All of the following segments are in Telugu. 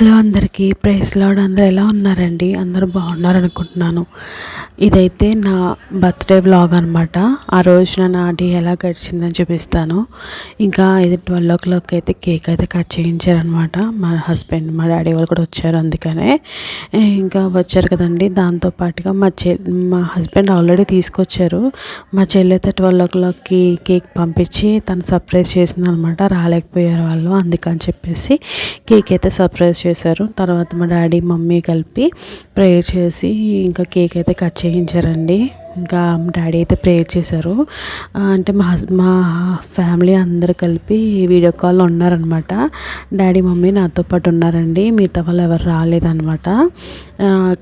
హలో అందరికీ ప్రైస్ లాడ్ అందరు ఎలా ఉన్నారండి? అందరూ బాగున్నారు అనుకుంటున్నాను ఇదైతే నా బర్త్డే వ్లాగ్ అనమాట ఆ రోజున నా డే ఎలా గడిచిందని చూపిస్తాను. ఇంకా ఇది ట్వెల్వ్ ఓ క్లాక్ అయితే కేక్ అయితే కట్ చేయించారనమాట మా హస్బెండ్ మా డాడీ వాళ్ళు కూడా వచ్చారు అందుకనే. ఇంకా వచ్చారు కదండి. దాంతోపాటుగా మా చె మా హస్బెండ్ ఆల్రెడీ తీసుకొచ్చారు. మా చెల్లి అయితే ట్వెల్వ్ ఓ క్లాక్కి కేక్ పంపించి తను సర్ప్రైజ్ చేసింది అనమాట రాలేకపోయారు వాళ్ళు అందుకని చెప్పేసి కేక్ అయితే సర్ప్రైజ్ చేశారు. తర్వాత మా డాడీ మమ్మీ కలిపి ప్రేయర్ చేసి ఇంకా కేక్ అయితే కట్ చేయించారండి. ఇంకా డాడీ అయితే ప్రేయర్ చేశారు. అంటే మా హస్ మా ఫ్యామిలీ అందరు కలిపి వీడియో కాల్లో ఉన్నారనమాట డాడీ మమ్మీ నాతో పాటు ఉన్నారండి. మిగతా వాళ్ళు ఎవరు రాలేదనమాట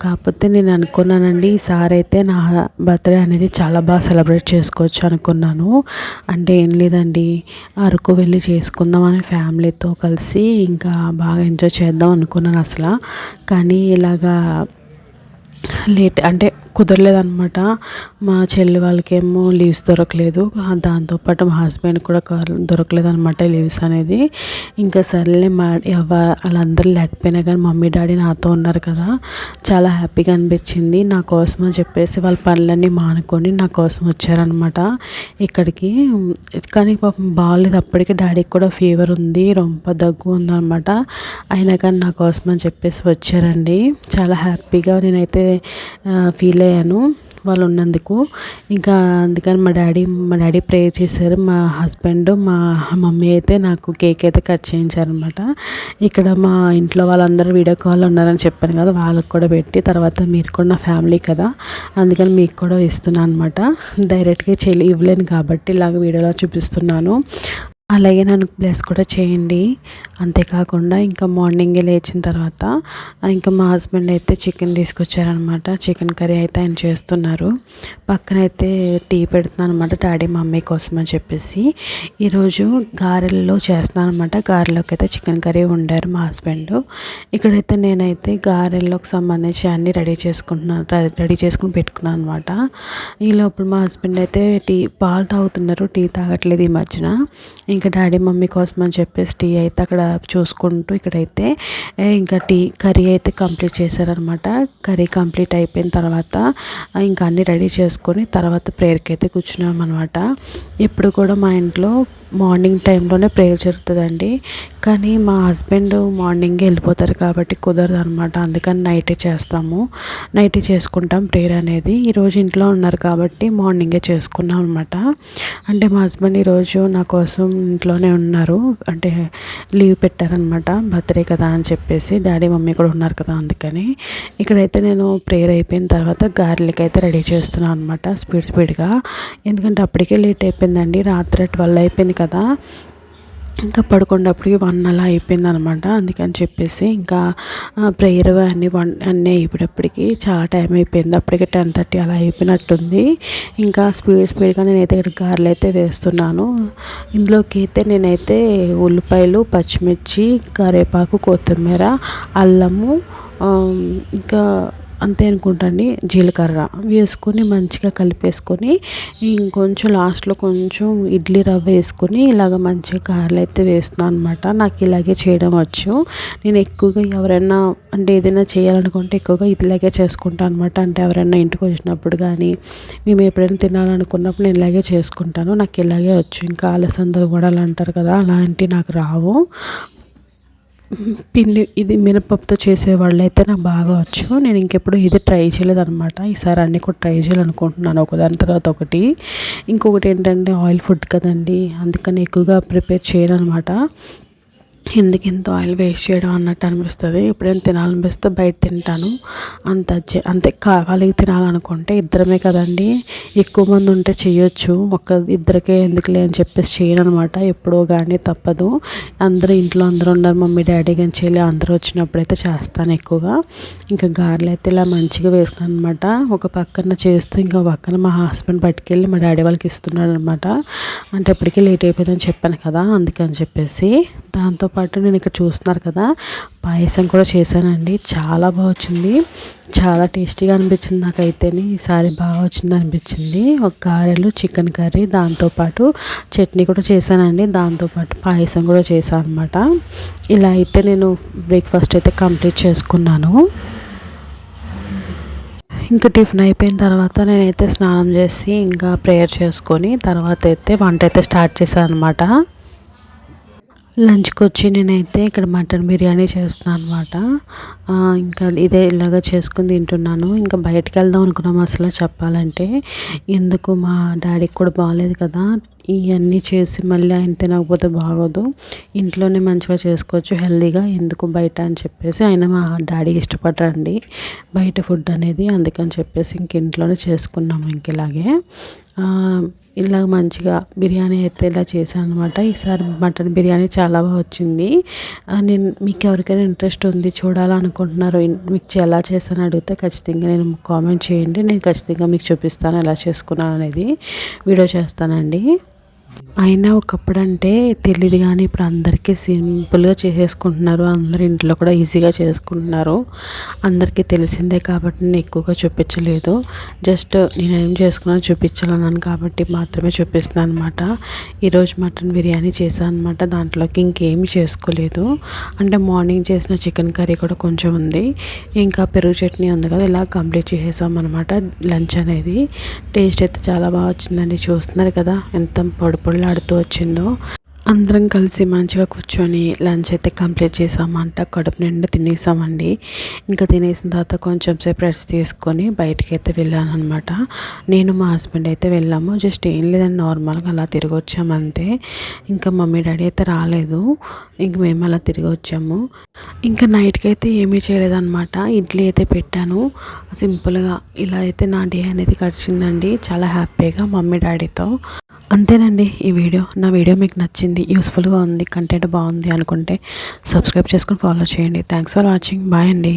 కాకపోతే నేను అనుకున్నానండి ఈసారి అయితే నా బర్త్డే అనేది చాలా బాగా సెలబ్రేట్ చేసుకోవచ్చు అనుకున్నాను. అంటే ఏం లేదండి అరకు వెళ్ళి చేసుకుందాం అని ఫ్యామిలీతో కలిసి ఇంకా బాగా ఎంజాయ్ చేద్దాం అనుకున్నాను అసలు. కానీ ఇలాగా లేట్ అంటే కుదరలేదనమాట మా చెల్లి వాళ్ళకేమో లీవ్స్ దొరకలేదు. దాంతోపాటు మా హస్బెండ్ కూడా దొరకలేదు అనమాట లీవ్స్ అనేది. ఇంకా సర్లే మా వాళ్ళందరూ లేకపోయినా కానీ మమ్మీ డాడీ నాతో ఉన్నారు కదా. చాలా హ్యాపీగా అనిపించింది. నా కోసం అని చెప్పేసి వాళ్ళ పనులన్నీ మానుకొని నా కోసం వచ్చారనమాట ఇక్కడికి. కానీ పాపం బాగాలేదు అప్పటికి డాడీకి కూడా ఫీవర్ ఉంది రొంప దగ్గు ఉందనమాట అయినా కానీ నా కోసం అని చెప్పేసి వచ్చారండి. చాలా హ్యాపీగా నేనైతే ఫీల్ అయ్యాను వాళ్ళు ఉన్నందుకు ఇంకా అందుకని మా డాడీ మా డాడీ ప్రే చేశారు. మా హస్బెండ్ మా మమ్మీ అయితే నాకు కేక్ అయితే కట్ చేయించారనమాట ఇక్కడ మా ఇంట్లో వాళ్ళందరూ వీడియో కాల్ ఉన్నారని చెప్పాను కదా వాళ్ళకి కూడా పెట్టి తర్వాత మీరు కూడా నా ఫ్యామిలీ కదా అందుకని మీకు కూడా ఇస్తున్నాను అనమాట డైరెక్ట్గా చెల్లి ఇవ్వలేను కాబట్టి ఇలాగ వీడియోలో చూపిస్తున్నాను. అలాగే నన్ను బ్లెస్ కూడా చేయండి. అంతేకాకుండా ఇంకా మార్నింగే లేచిన తర్వాత ఇంకా మా హస్బెండ్ అయితే చికెన్ తీసుకొచ్చారనమాట చికెన్ కర్రీ అయితే ఆయన చేస్తున్నారు. పక్కన అయితే టీ పెడుతున్నాను అనమాట డాడీ మమ్మీ కోసం అని చెప్పేసి. ఈరోజు గారెల్లో చేస్తున్నాను అనమాట గారెలోకి అయితే చికెన్ కర్రీ వండారు మా హస్బెండ్. ఇక్కడైతే నేనైతే గారెల్లోకి సంబంధించి అన్నీ రెడీ చేసుకుంటున్నాను రెడీ చేసుకుని పెట్టుకున్నాను అనమాట ఈ లోపల మా హస్బెండ్ అయితే టీ పాలు తాగుతున్నారు. టీ తాగట్లేదు ఈ మధ్యన. ఇంకా డాడీ మమ్మీ కోసం అని చెప్పేసి టీ అయితే అక్కడ చూసుకుంటూ ఇక్కడైతే ఇంకా టీ కర్రీ అయితే కంప్లీట్ చేశారనమాట. కర్రీ కంప్లీట్ అయిపోయిన తర్వాత ఇంకా అన్నీ రెడీ చేసుకొని తర్వాత ప్రేయర్కి అయితే కూర్చున్నాం అనమాట ఇప్పుడు కూడా మా ఇంట్లో మార్నింగ్ టైంలోనే ప్రేయర్ జరుగుతుందండి. కానీ మా హస్బెండ్ మార్నింగే వెళ్ళిపోతారు కాబట్టి కుదరదు అనమాట అందుకని నైటే చేస్తాము. నైటే చేసుకుంటాం ప్రేయర్ అనేది. ఈరోజు ఇంట్లో ఉన్నారు కాబట్టి మార్నింగే చేసుకున్నాం అనమాట అంటే మా హస్బెండ్ ఈరోజు నా కోసం ఇంట్లోనే ఉన్నారు. అంటే లీవ్ పెట్టారనమాట బర్త్డే కదా అని చెప్పేసి డాడీ మమ్మీ కూడా ఉన్నారు కదా అందుకని. ఇక్కడైతే నేను ప్రేయర్ అయిపోయిన తర్వాత గార్లిక్ అయితే రెడీ చేస్తున్నాను అనమాట స్పీడ్ స్పీడ్గా. ఎందుకంటే అప్పటికే లేట్ అయిపోయిందండి. రాత్రి ట్వెల్వ్ అయిపోయింది కదా. ఇంకా పడుకున్నప్పటికి వన్ అలా అయిపోయింది అనమాట అందుకని చెప్పేసి ఇంకా ప్రేయర్ అన్నీ వన్ అన్నీ అయిపోయేటప్పటికి చాలా టైం అయిపోయింది. అప్పటికి టెన్ థర్టీ అలా అయిపోయినట్టుంది. ఇంకా స్పీడ్ స్పీడ్గా నేనైతే ఇక్కడ గారెలు అయితే వేస్తున్నాను. ఇందులోకి అయితే నేనైతే ఉల్లిపాయలు పచ్చిమిర్చి కరివేపాకు కొత్తిమీర అల్లము ఇంకా అంతే అనుకుంటండి జీలకర్ర. వేసుకొని మంచిగా కలిపేసుకొని ఇంకొంచెం లాస్ట్లో కొంచెం ఇడ్లీ రవ్వ వేసుకొని ఇలాగ మంచిగా గారెలు అయితే వేస్తున్నాను అనమాట నాకు ఇలాగే చేయడం వచ్చు. నేను ఎక్కువగా ఎవరైనా అంటే ఏదైనా చేయాలనుకుంటే ఎక్కువగా ఇలాగే చేసుకుంటాను అనమాట అంటే ఎవరైనా ఇంటికి వచ్చినప్పుడు కానీ మేము ఎప్పుడైనా తినాలనుకున్నప్పుడు నేను ఇలాగే చేసుకుంటాను. నాకు ఇలాగే వచ్చు. ఇంకా అలసందలు కూడా అలా అంటారు కదా అలాంటివి నాకు రావు. పిండి ఇది మినపప్పుతో చేసే అయితే నాకు బాగా వచ్చు. నేను ఇంకెప్పుడు ఇది ట్రై చేయలేదు అనమాట ఈసారి అన్నీ కూడా ట్రై చేయాలనుకుంటున్నాను ఒకదాని తర్వాత ఒకటి. ఇంకొకటి ఏంటంటే ఆయిల్ ఫుడ్ కదండి. అందుకని ఎక్కువగా ప్రిపేర్ చేయను అనమాట ఎందుకు ఇంత ఆయిల్ వేస్ట్ చేయడం అన్నట్టు అనిపిస్తుంది. ఎప్పుడైనా తినాలనిపిస్తే బయట తింటాను. అంత అంతే కావాలి తినాలనుకుంటే ఇద్దరమే కదండి. ఎక్కువ మంది ఉంటే చేయొచ్చు. ఒక ఇద్దరికే ఎందుకులే అని చెప్పేసి చేయను అనమాట ఎప్పుడో కానీ తప్పదు. అందరూ ఇంట్లో అందరూ ఉన్నారు. మమ్మీ డాడీ కానీ చేయలే అందరూ వచ్చినప్పుడైతే చేస్తాను ఎక్కువగా. ఇంకా గారెలు అయితే ఇలా మంచిగా వేసినాను అనమాట ఒక పక్కన చేస్తూ ఇంకా పక్కన మా హస్బెండ్ పట్టుకెళ్ళి మా డాడీ వాళ్ళకి ఇస్తున్నాడు అనమాట అంటే ఎప్పటికీ లేట్ అయిపోయిందని చెప్పాను కదా అందుకని చెప్పేసి. దాంతోపాటు నేను ఇక్కడ చూస్తున్నారు కదా పాయసం కూడా చేశానండి. చాలా బాగా వచ్చింది చాలా టేస్టీగా అనిపించింది నాకైతేనే. ఈసారి బాగా వచ్చింది అనిపించింది. ఒక గారెలు చికెన్ కర్రీ దాంతోపాటు చట్నీ కూడా చేశానండి. దాంతోపాటు పాయసం కూడా చేశాను అనమాట ఇలా అయితే నేను బ్రేక్ఫాస్ట్ అయితే కంప్లీట్ చేసుకున్నాను. ఇంకా టిఫిన్ అయిపోయిన తర్వాత నేనైతే స్నానం చేసి ఇంకా ప్రేయర్ చేసుకొని తర్వాత అయితే వంట అయితే స్టార్ట్ చేశాను అనమాట లంచ్కి వచ్చి నేనైతే ఇక్కడ మటన్ బిర్యానీ చేస్తున్నాను అనమాట ఇంకా ఇదే ఇలాగ చేసుకుని తింటున్నాను. ఇంకా బయటకు వెళ్దాం అనుకున్నాం అసలు చెప్పాలంటే. ఎందుకు మా డాడీకి కూడా బాగాలేదు కదా. ఇవన్నీ చేసి మళ్ళీ ఆయన తినకపోతే బాగోదు. ఇంట్లోనే మంచిగా చేసుకోవచ్చు హెల్తీగా ఎందుకు బయట అని చెప్పేసి ఆయన మా డాడీ ఇష్టపడరండి బయట ఫుడ్ అనేది అందుకని చెప్పేసి ఇంక ఇంట్లోనే చేసుకున్నాము ఇంక ఇలాగే. ఇలా మంచిగా బిర్యానీ అయితే ఇలా చేశాను అనమాట ఈసారి మటన్ బిర్యానీ చాలా బాగా వచ్చింది. నేను మీకు ఎవరికైనా ఇంట్రెస్ట్ ఉంది చూడాలనుకుంటున్నారు మీకు ఎలా చేశాను అడిగితే ఖచ్చితంగా నేను కామెంట్ చేయండి. నేను ఖచ్చితంగా మీకు చూపిస్తాను ఎలా చేసుకున్నాను అనేది వీడియో చేస్తానండి. అయినా ఒకప్పుడు అంటే తెలియదు కానీ ఇప్పుడు అందరికీ సింపుల్గా చేసేసుకుంటున్నారు. అందరి ఇంట్లో కూడా ఈజీగా చేసుకుంటున్నారు. అందరికీ తెలిసిందే కాబట్టి నేను ఎక్కువగా చూపించలేదు. జస్ట్ నేను ఏం చేసుకున్నాను చూపించాలన్నాను కాబట్టి మాత్రమే చూపిస్తున్నాను అనమాట ఈరోజు మటన్ బిర్యానీ చేశాను అనమాట దాంట్లోకి ఇంకేమి చేసుకోలేదు. అంటే మార్నింగ్ చేసిన చికెన్ కర్రీ కూడా కొంచెం ఉంది. ఇంకా పెరుగు చట్నీ ఉంది కదా ఇలా కంప్లీట్ చేసాం అనమాట లంచ్ అనేది. టేస్ట్ అయితే చాలా బాగా వచ్చిందండి. చూస్తున్నారు కదా ఎంత పొడి పొడిలాడుతూ వచ్చిందో. అందరం కలిసి మంచిగా కూర్చొని లంచ్ అయితే కంప్లీట్ చేసామంట కడుపు నిండా తినేసామండి. ఇంకా తినేసిన తర్వాత కొంచెం సేపు రెస్ట్ తీసుకొని బయటికి అయితే వెళ్ళాను అనమాట నేను మా హస్బెండ్ అయితే వెళ్ళాము. జస్ట్ ఏం లేదని నార్మల్గా అలా తిరిగి వచ్చామంతే ఇంకా మమ్మీ డాడీ అయితే రాలేదు. ఇంక మేము అలా తిరిగి వచ్చాము. ఇంకా నైట్కి అయితే ఏమీ చేయలేదన్నమాట. ఇడ్లీ అయితే పెట్టాను. సింపుల్గా ఇలా అయితే నా డే అనేది గడిచిందండి. చాలా హ్యాపీగా మమ్మీ డాడీతో. అంతేనండి ఈ వీడియో. నా వీడియో మీకు నచ్చింది నచ్చింది యూస్ఫుల్గా ఉంది కంటెంట్ బాగుంది అనుకుంటే సబ్స్క్రైబ్ చేసుకొని ఫాలో చేయండి. థ్యాంక్స్ ఫర్ వాచింగ్ బాయ్ అండి.